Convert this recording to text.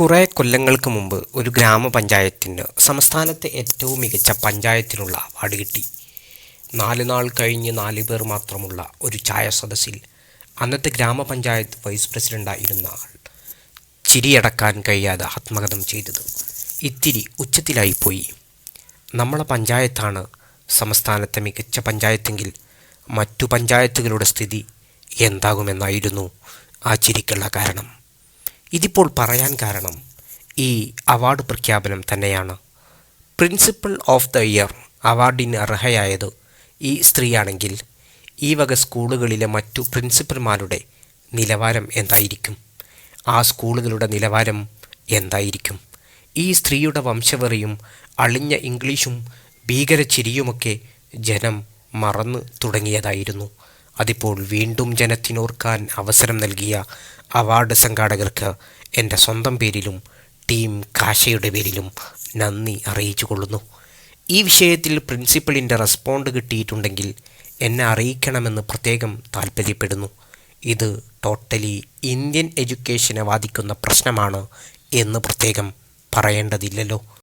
കുറേ കൊല്ലങ്ങൾക്ക് മുമ്പ് ഒരു ഗ്രാമപഞ്ചായത്തിന് സംസ്ഥാനത്തെ ഏറ്റവും മികച്ച പഞ്ചായത്തിനുള്ള അവാർഡ് കിട്ടി. നാല് നാൾ കഴിഞ്ഞ് നാല് പേർ മാത്രമുള്ള ഒരു ചായ സദസ്സിൽ അന്നത്തെ ഗ്രാമപഞ്ചായത്ത് വൈസ് പ്രസിഡന്റായിരുന്ന ആൾ ചിരിയടക്കാൻ കഴിയാതെ ആത്മകഥം ചെയ്തത്. ഇത്തിരി ഉച്ചത്തിലായിപ്പോയി നമ്മളെ പഞ്ചായത്താണ് സംസ്ഥാനത്തെ മികച്ച പഞ്ചായത്തെങ്കിൽ മറ്റു പഞ്ചായത്തുകളുടെ സ്ഥിതി എന്താകുമെന്നായിരുന്നു ആ ചിരിക്കുള്ള കാരണം. ഇതിപ്പോൾ പറയാൻ കാരണം ഈ അവാർഡ് പ്രഖ്യാപനം തന്നെയാണ്. പ്രിൻസിപ്പൽ ഓഫ് ദ ഇയർ അവാർഡിന് അർഹയായത് ഈ സ്ത്രീയാണെങ്കിൽ ഈ വക സ്കൂളുകളിലെ മറ്റു പ്രിൻസിപ്പൽമാരുടെ നിലവാരം എന്തായിരിക്കും? ആ സ്കൂളുകളുടെ നിലവാരം എന്തായിരിക്കും? ഈ സ്ത്രീയുടെ വംശവെറിയും അളിഞ്ഞ ഇംഗ്ലീഷും ഭീകരച്ചിരിയുമൊക്കെ ജനം മറന്നു തുടങ്ങിയതായിരുന്നു. അതിപ്പോൾ വീണ്ടും ജനത്തിനോർക്കാൻ അവസരം നൽകിയ അവാർഡ് സംഘാടകർക്ക് എന്റെ സ്വന്തം പേരിലും ടീം കാശയുടെ പേരിലും നന്ദി അറിയിച്ചു കൊള്ളുന്നു. ഈ വിഷയത്തിൽ പ്രിൻസിപ്പളിന്റെ റെസ്പോണ്ട് കിട്ടിയിട്ടുണ്ടെങ്കിൽ എന്നെ അറിയിക്കണമെന്ന് പ്രത്യേകം താല്പര്യപ്പെടുന്നു ഇത് ടോട്ടലി ഇന്ത്യൻ എഡ്യൂക്കേഷനെ ബാധിക്കുന്ന പ്രശ്നമാണ് എന്ന് പ്രത്യേകം പറയേണ്ടതില്ലല്ലോ.